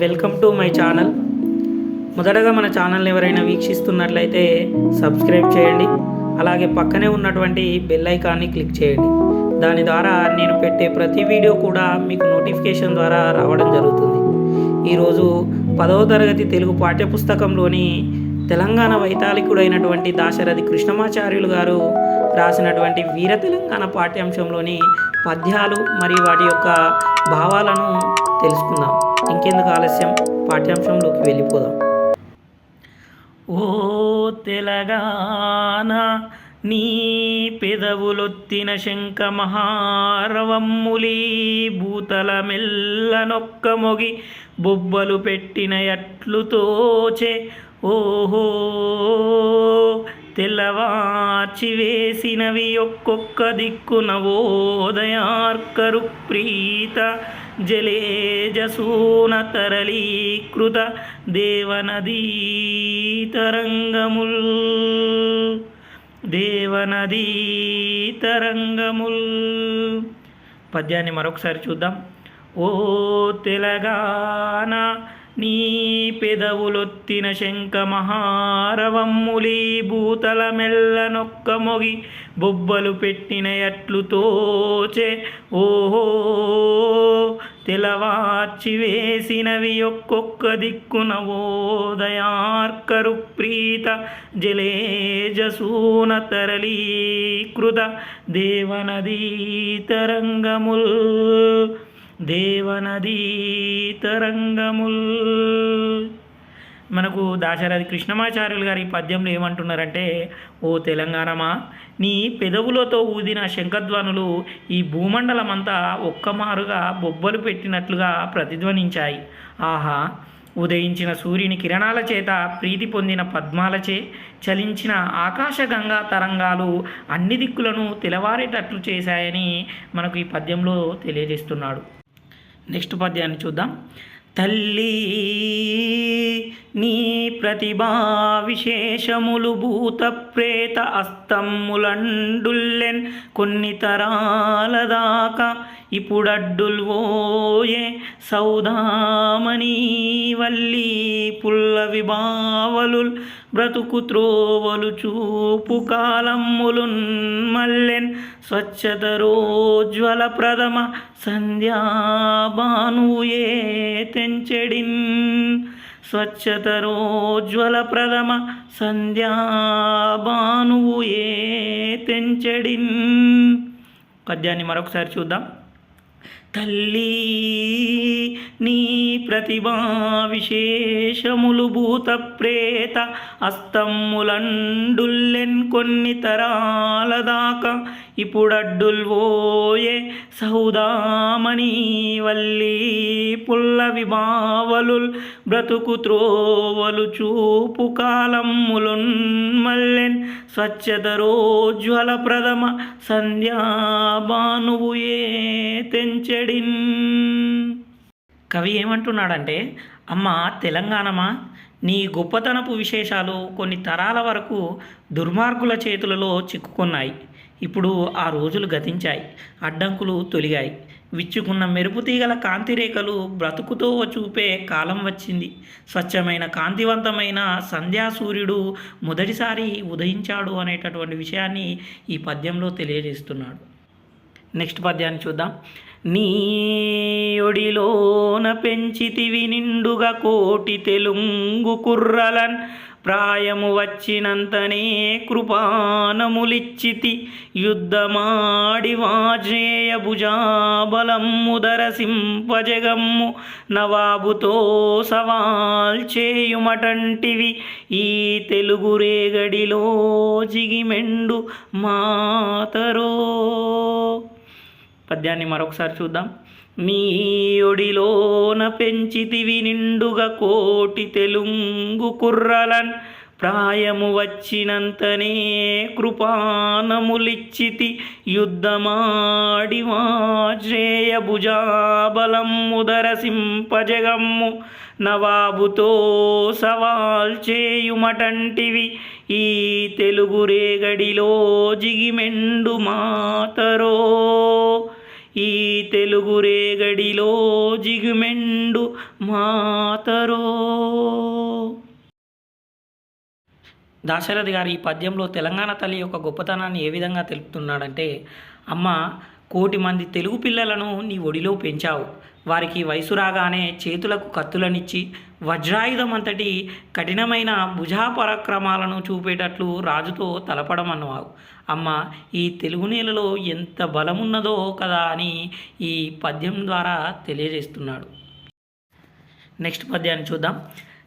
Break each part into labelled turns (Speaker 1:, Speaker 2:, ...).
Speaker 1: Welcome to my channel మొదటగా మన ఛానల్ని ఎవరైనా వీక్షిస్తున్నట్లయితే సబ్స్క్రైబ్ చేయండి. అలాగే పక్కనే ఉన్నటువంటి బెల్ ఐకాన్ని క్లిక్ చేయండి. దాని ద్వారా నేను పెట్టే ప్రతి వీడియో కూడా మీకు నోటిఫికేషన్ ద్వారా రావడం జరుగుతుంది. ఈరోజు పదవ తరగతి తెలుగు పాఠ్యపుస్తకంలోని తెలంగాణ వైతాళికుడైనటువంటి దాశరథి కృష్ణమాచార్యులు గారు రాసినటువంటి వీర తెలంగాణ పాఠ్యాంశంలోని పద్యాలు మరియు వాటి యొక్క భావాలను తెలుసుకుందాం. ఇంకెందుకు ఆలస్యం? పాఠ్యాంశంలోకి వెళ్ళిపోదాం. ఓ తెలంగాణ నీ పెదవులొత్తిన శంఖ మహారవమ్ములి భూతల మెల్లనొక్క మొగి బొబ్బలు పెట్టిన ఎట్లు తోచే ఓహో తెల్లవార్చి వేసినవి ఒక్కొక్క దిక్కున ఓదయార్కరు ప్రీత జలేజసూన తరళీకృత దేవనదీ తరంగముల్ దేవనదీ తరంగముల్ పద్యాన్ని మరొకసారి చూద్దాం. ఓ తెలంగాణ నీ పెదవులొత్తిన శంఖ మహారవమ్ములి భూతల మెల్లనొక్క మొగి బొబ్బలు పెట్టిన ఎట్లు తోచే ఓహో తెలవార్చి వేసినవి ఒక్కొక్క దిక్కున ఓదయార్కరు ప్రీత జలేజసూన తరళీకృత దేవనదీ తరంగముల్ దేవనదీ తరంగముల్ మనకు దాశరథి కృష్ణమాచార్యులు గారి ఈ పద్యంలో ఏమంటున్నారంటే ఓ తెలంగాణమా నీ పెదవులతో ఊదిన శంఖధ్వనులు ఈ భూమండలమంతా ఒక్కమారుగా బొబ్బలు పెట్టినట్లుగా ప్రతిధ్వనించాయి. ఆహా ఉదయించిన సూర్యుని కిరణాల చేత ప్రీతి పొందిన పద్మాలచే చలించిన ఆకాశగంగా తరంగాలు అన్ని దిక్కులను తెలవారేటట్లు చేశాయని మనకు ఈ పద్యంలో తెలియజేస్తున్నాడు. నెక్స్ట్ పద్యాన్ని చూద్దాం. తల్లి నీ ప్రతిభా విశేషములు భూత ప్రేత అస్తమ్ములండుల్లెన్ కొన్ని తరాల దాకా ఇప్పుడడ్డుల్వోయే సౌదామణి వల్లి పుల్ల విభావలుల్ బ్రతుకు త్రోవలు చూపు కాలమ్ములున్ మల్లెన్ స్వచ్ఛత రోజ్వల ప్రథమ సంధ్యాబానుయే తెంచెడిన్. స్వచ్ఛత రోజ్వల ప్రథమ సంధ్యాబానుయే తెంచెడిన్. పద్యాన్ని మరొకసారి చూద్దాం. తల్లి నీ ప్రతిభా విశేషములు భూత ప్రేత అస్తమ్ములండుల్లెన్ కొన్ని తరాల దాకా ఇప్పుడడ్డుల్ ఓయే సౌదామణి వల్లి పుల్ల విభావలుల్ బ్రతుకు త్రోవలు చూపు కాలమ్ములున్ మల్లెన్ స్వచ్ఛతరోజ్వల ప్రథమ సంధ్యాబానువు ఏ తెంచెడిన్. కవి ఏమంటున్నాడంటే అమ్మ తెలంగాణమా? నీ గొప్పతనపు విశేషాలు కొన్ని తరాల వరకు దుర్మార్గుల చేతులలో చిక్కుకున్నాయి. ఇప్పుడు ఆ రోజులు గతించాయి. అడ్డంకులు తొలిగాయి. విచ్చుకున్న మెరుపు తీగల కాంతిరేఖలు బ్రతుకుతో చూపే కాలం వచ్చింది. స్వచ్ఛమైన కాంతివంతమైన సంధ్యా సూర్యుడు మొదటిసారి ఉదయించాడు అనేటటువంటి విషయాన్ని ఈ పద్యంలో తెలియజేస్తున్నాడు. నెక్స్ట్ పద్యాన్ని చూద్దాం. నీ ఒడిలోన పెంచితివి నిండుగా కోటి తెలుంగు కుర్రలన్ ప్రాయము వచ్చినంతనే కృపానములిచ్చితి యుద్ధమాడి వాజేయ భుజాబలమ్ముదర నవాబుతో సవాల్ చేయుమటంటివి. ఈ తెలుగు రేగడిలో జిగిమెండు మాతరో. పద్యాన్ని మరొకసారి చూద్దాం. నీ ఒడిలోన పెంచితివి నిండుగా కోటి తెలుంగు కుర్రలన్. ప్రాయము వచ్చినంతనే కృపానములిచ్చితి యుద్ధమాడి వాజ్రేయ భుజాబలమ్ముదర సింపజగమ్ము. నవాబుతో సవాల్ చేయుమటంటివి ఈ తెలుగు రేగడిలో జిగిమెండు మాతరో. ఈ తెలుగు రేగడిలో జిగుమెండు మాతరో. దాశరథి గారు ఈ పద్యంలో తెలంగాణ తల్లి యొక్క గొప్పతనాన్ని ఏ విధంగా తెలుపుతున్నాడంటే అమ్మ కోటి మంది తెలుగు పిల్లలను నీ ఒడిలో పెంచావు. వారికి వయసు రాగానే చేతులకు కత్తులనిచ్చి వజ్రాయుధం అంతటి కఠినమైన భుజాపరాక్రమాలను చూపేటట్లు రాజుతో తలపడమన్నవావు అమ్మ ఈ తెలుగు నేలలో ఎంత బలమున్నదో కదా అని ఈ పద్యం ద్వారా తెలియజేస్తున్నాడు. నెక్స్ట్ పద్యాన్ని చూద్దాం.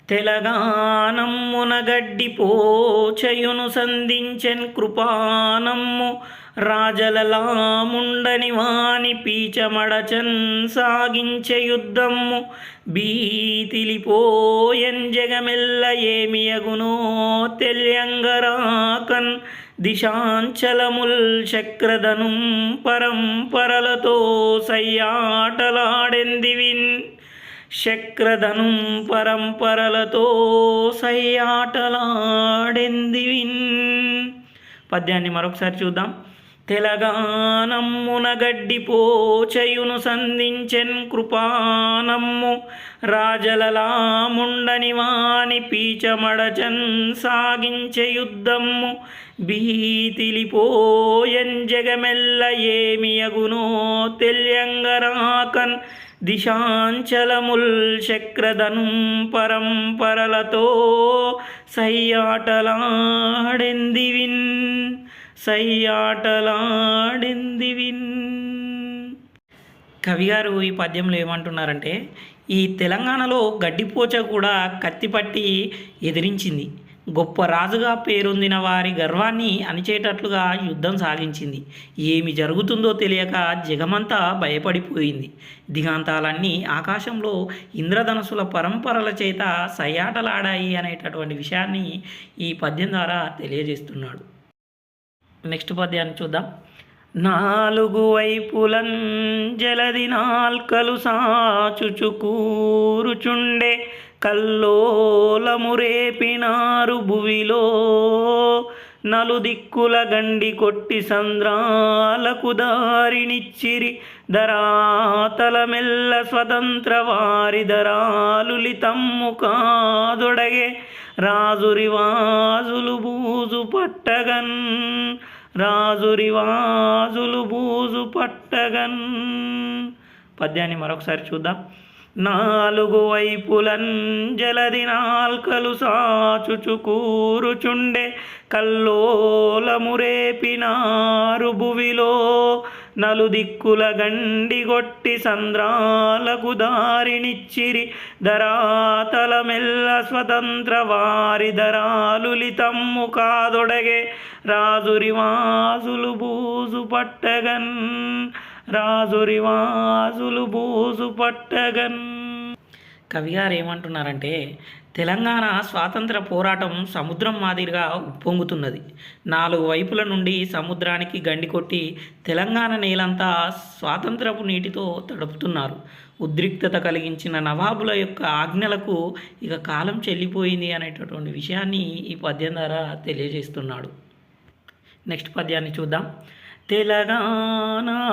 Speaker 1: తెలంగాణమ్మున గడ్డి పోచయును సంధించెన్ కృపానమ్ము రాజలలాముండని వాని పీచమడచన్ సాగించే యుద్ధము బీతిలిపోయన్ జగమెల్ల ఏమియగునో తెల్యంగరాకన్ దిశాంచలముల్ చక్రధనుం పరంపరలతో సయ్యాటలాడెందివిన్ చక్రధనుం పరంపరలతో సయ్యాటలాడెందివిన్. పద్యాన్ని మరొకసారి చూద్దాం. తెలగానమ్మున గడ్డిపోచయును సంధించెన్ కృపానమ్ము రాజలలాముండని వాని పీచమడచన్ సాగించే యుద్ధమ్ము భీతిలిపోయన్ జగమెల్ల ఏమియగునో తెల్యంగరాకన్ దిశాంచలముల్ చక్రధను పరంపరలతో సయ్యాటలాడెందివిన్ సయ్యాటలాడెందివిన్ కవిగారు ఈ పద్యంలో ఏమంటున్నారంటే ఈ తెలంగాణలో గడ్డిపోచ కూడా కత్తిపట్టి ఎదిరించింది. గొప్ప రాజుగా పేరొందిన వారి గర్వాన్ని అణిచేటట్లుగా యుద్ధం సాగించింది. ఏమి జరుగుతుందో తెలియక జగమంతా భయపడిపోయింది. దిగాంతాలన్నీ ఆకాశంలో ఇంద్రధనుసుల పరంపరల చేత సయాటలాడాయి అనేటటువంటి విషయాన్ని ఈ పద్యం ద్వారా తెలియజేస్తున్నాడు. నెక్స్ట్ పద్యాన్ని చూద్దాం. నాలుగు వైపులం జలది నాల్కలు సాచుచు కూరుచుండే కల్లోలము రేపినారు భువిలో. నలుదిక్కుల గండి కొట్టి సంద్రాలకు దారినిచ్చిరి దరాతల మెల్ల స్వతంత్ర వారి దరాలులి తమ్ము కాదొడగే రాజురి వాజులు బూజు పట్టగన్ రాజురి వాజులు బూజు పట్టగన్. పద్యాన్ని మరొకసారి చూద్దాం. నాలుగు వైపులన్ జలది నాల్కలు సాచుచు కూరుచుండే కల్లోలము రేపినారు భువిలో నలుదిక్కుల గండిగొట్టి సంద్రాలకు దారినిచ్చిరి దరాతల మెల్ల స్వతంత్ర వారి దరాలులి తమ్ము కాదొడగే రాజురి వాసులు బూజు పట్టగన్ రాజురి వాసులు బూజు పట్టగన్. కవిగారు ఏమంటున్నారంటే తెలంగాణ స్వాతంత్ర పోరాటం సముద్రం మాదిరిగా ఉప్పొంగుతున్నది. నాలుగు వైపుల నుండి సముద్రానికి గండి కొట్టి తెలంగాణ నేలంతా స్వాతంత్రపు నీటితో తడుపుతున్నారు. ఉద్రిక్తత కలిగించిన నవాబుల యొక్క ఆజ్ఞలకు ఇక కాలం చెల్లిపోయింది అనేటటువంటి విషయాన్ని ఈ పద్యం ద్వారా తెలియజేస్తున్నాడు. నెక్స్ట్ పద్యాన్ని చూద్దాం. తెలంగాణ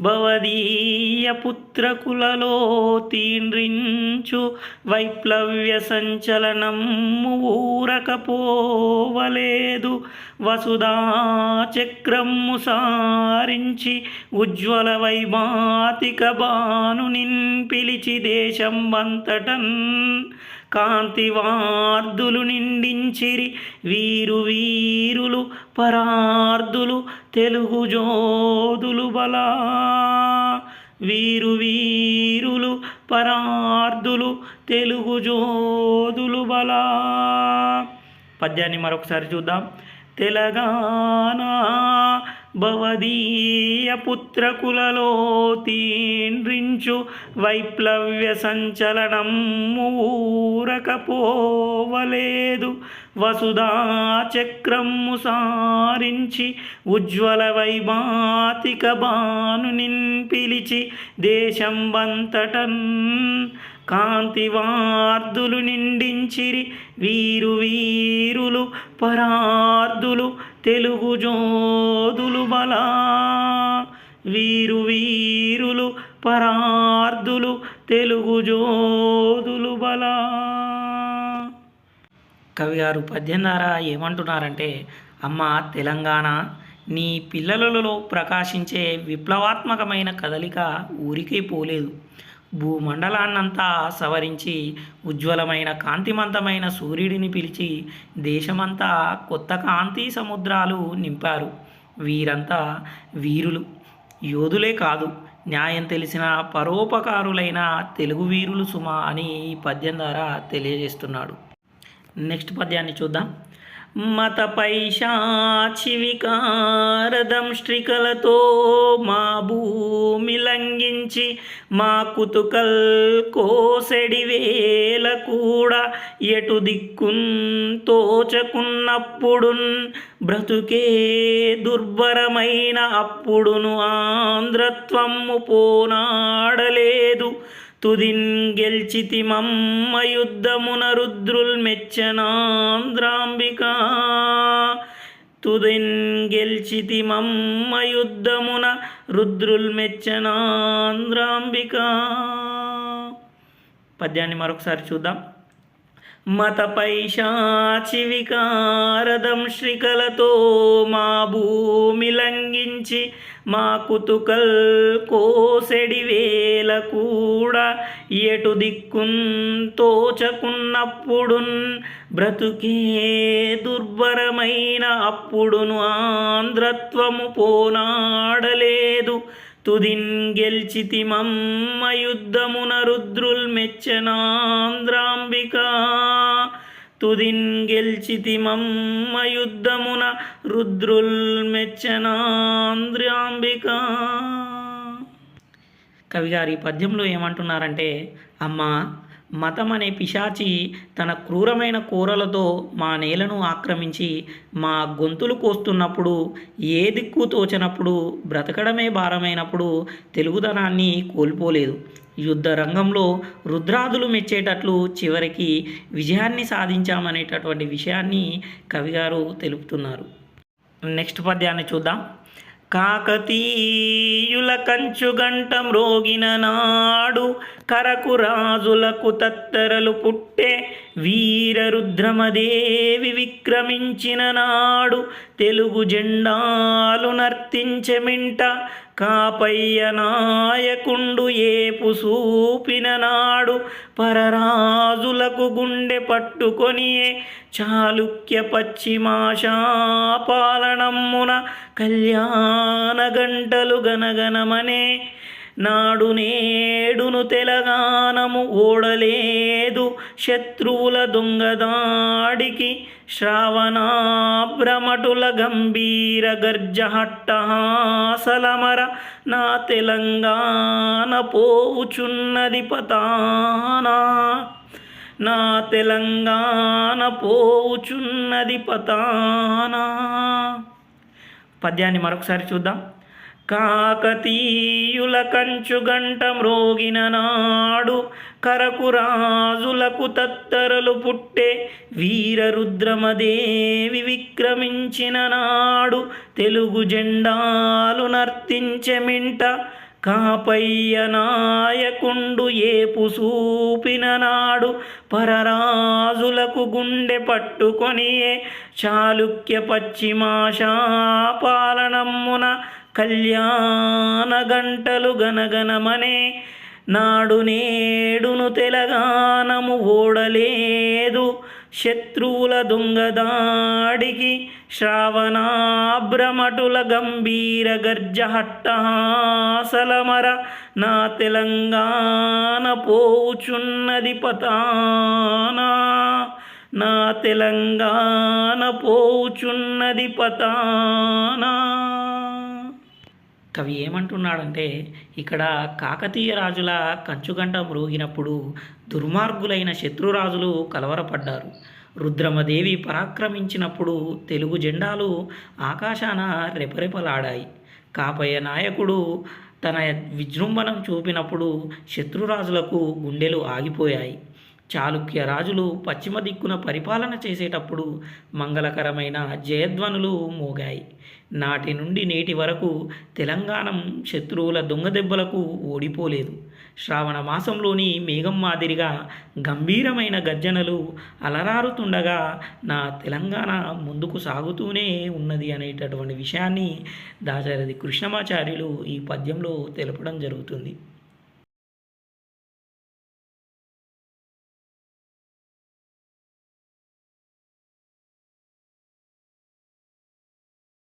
Speaker 1: భవదీయ పుత్రకులలో తీండ్రించు వైప్లవ్య సంచలనం ఊరకపోవలేదు. వసుధా చక్రము సారించి ఉజ్వల వైమాతిక బాను పిలిచి దేశం వంతటన్ కాంతివార్దులు నిండించిరి. వీరు వీరులు పరార్దులు తెలుగు జోదులు బలా. వీరు వీరులు పరార్దులు తెలుగు జోదులు బలా. పద్యాన్ని మరొకసారి చూద్దాం. తెలంగాణ భవదీయ పుత్రకులలో తీండ్రించు వైప్లవ్య సంచలనం ఊరకపోవలేదు. వసుధా చక్రము సారించి ఉజ్వల వైమాతిక బాణుని పిలిచి దేశం వంతటన్ కాంతివార్దులు నిండించిరి. వీరు వీరులు పరార్దులు తెలుగు జోదులు బలా. వీరు వీరులు పరార్థులు తెలుగు జోదులు బలా. కవి గారు పద్యం ఏమంటున్నారంటే అమ్మ తెలంగాణ నీ పిల్లలలో ప్రకాశించే విప్లవాత్మకమైన కదలిక ఊరికే పోలేదు. భూమండలాన్నంతా సవరించి ఉజ్వలమైన కాంతిమంతమైన సూర్యుడిని పిలిచి దేశమంతా కొత్త కాంతి సముద్రాలు నింపారు. వీరంతా వీరులు. యోధులే కాదు న్యాయం తెలిసిన పరోపకారులైన తెలుగు వీరులు సుమ అని ఈ పద్యం ద్వారా తెలియజేస్తున్నాడు. నెక్స్ట్ పద్యాన్ని చూద్దాం. మత పైశాచివికారదంష్ట్రికలతో మా భూమి లంఘించి మా కుతుకల్ కోసెడి వేల కూడా ఎటు దిక్కున్ తోచకున్నప్పుడున్ బ్రతుకే దుర్భరమైన అప్పుడును ఆంధ్రత్వము పోనాడలేదు. తుదిన్ గెల్చితి మమ్మ యుద్ధమున రుద్రుల్ మెచ్చనాంధ్రాంబిక తుదిన్ గెల్చితి మమ్మ యుద్ధమున రుద్రుల్ మెచ్చనాంధ్రాంబిక పద్యాన్ని మరొకసారి చూద్దాం. మత శ్రీకలతో మా భూమి లంఘించి మా కుతుకల్ కోసెడి వేల కూడా ఎటు దిక్కున్ తోచకున్నప్పుడున్ బ్రతుకే దుర్భరమైన అప్పుడును ఆంధ్రత్వము పోనాడలేదు. తుదిన్ గెల్చితి మమ్మ యుద్ధమున రుద్రుల్ మెచ్చనాంధ్రాంబిక. తుదిన్ గెల్చితి మమ్మ యుద్ధమున రుద్రుల్ మెచ్చనాంధ్రాంబిక. కవిగారు ఈ పద్యంలో ఏమంటున్నారంటే అమ్మ మతం అనే పిశాచి తన క్రూరమైన కూరలతో మా నేలను ఆక్రమించి మా గొంతులు కోస్తున్నప్పుడు ఏ దిక్కు తోచనప్పుడు బ్రతకడమే భారమైనప్పుడు తెలుగుదనాన్ని కోల్పోలేదు. యుద్ధ రంగంలో రుద్రాదులు మెచ్చేటట్లు చివరికి విజయాన్ని సాధించామనేటటువంటి విషయాన్ని కవిగారు తెలుపుతున్నారు. నెక్స్ట్ పద్యాన్ని చూద్దాం. కాకతీయుల కంచుగంట మ్రోగిన నాడు కరకు రాజులకు తత్తరలు పుట్టే వీరరుద్రమదేవి విక్రమించిన నాడు తెలుగు జెండాలు నర్తించెమింట కాపయ్య నాయకుండు ఏపు సూపిన నాడు పరరాజులకు గుండె పట్టుకొనియే చాళుక్య పశ్చిమాశాపాలనమ్మున కళ్యాణ గంటలు గనగనమనే నాడు నేడును తెలంగాణము ఓడలేదు. శత్రువుల దొంగదాడికి శ్రావణాభ్రమటుల గంభీర గర్జహట్టహాసలమర నా తెలంగాణ పోవుచున్నది పతానా. నా తెలంగాణ పోవుచున్నది పతానా. పద్యాన్ని మరొకసారి చూద్దాం. కాకతీయుల కంచుగంట మ్రోగిన నాడు కరకు రాజులకు తత్తరలు పుట్టే వీరరుద్రమదేవి విక్రమించిన నాడు తెలుగు జెండాలు నర్తించెమింట కాపయ్య నాయకుండు ఏపు సూపిన నాడు పరరాజులకు గుండె పట్టుకొనియే చాళుక్య పశ్చిమాశా పాలనమ్మున కళ్యాణ గంటలు గనగనమనే నాడు నేడును తెలంగాణము ఓడలేదు. శత్రువుల దొంగదాడికి శ్రావణాభ్రమటుల గంభీర గర్జహట్టహాసలమర నా తెలంగాణ పోవుచున్నది పతానా. నా తెలంగాణ పోవుచున్నది పతానా. కవి ఏమంటున్నాడంటే ఇక్కడ కాకతీయ రాజుల కంచుగంట మ్రోగినప్పుడు దుర్మార్గులైన శత్రురాజులు కలవరపడ్డారు. రుద్రమదేవి పరాక్రమించినప్పుడు తెలుగు జెండాలు ఆకాశాన రెపరెపలాడాయి. కాపయ్య నాయకుడు తన విజృంభణం చూపినప్పుడు శత్రురాజులకు గుండెలు ఆగిపోయాయి. చాళుక్య రాజులు పశ్చిమ దిక్కున పరిపాలన చేసేటప్పుడు మంగళకరమైన జయధ్వనులు మోగాయి. నాటి నుండి నేటి వరకు తెలంగాణం శత్రువుల దొంగ దెబ్బలకు ఓడిపోలేదు. శ్రావణ మాసంలోని మేఘం మాదిరిగా గంభీరమైన గర్జనలు అలరారుతుండగా నా తెలంగాణ ముందుకు సాగుతూనే ఉన్నది అనేటటువంటి విషయాన్ని దాశరథి కృష్ణమాచార్యులు ఈ పద్యంలో తెలపడం జరుగుతుంది.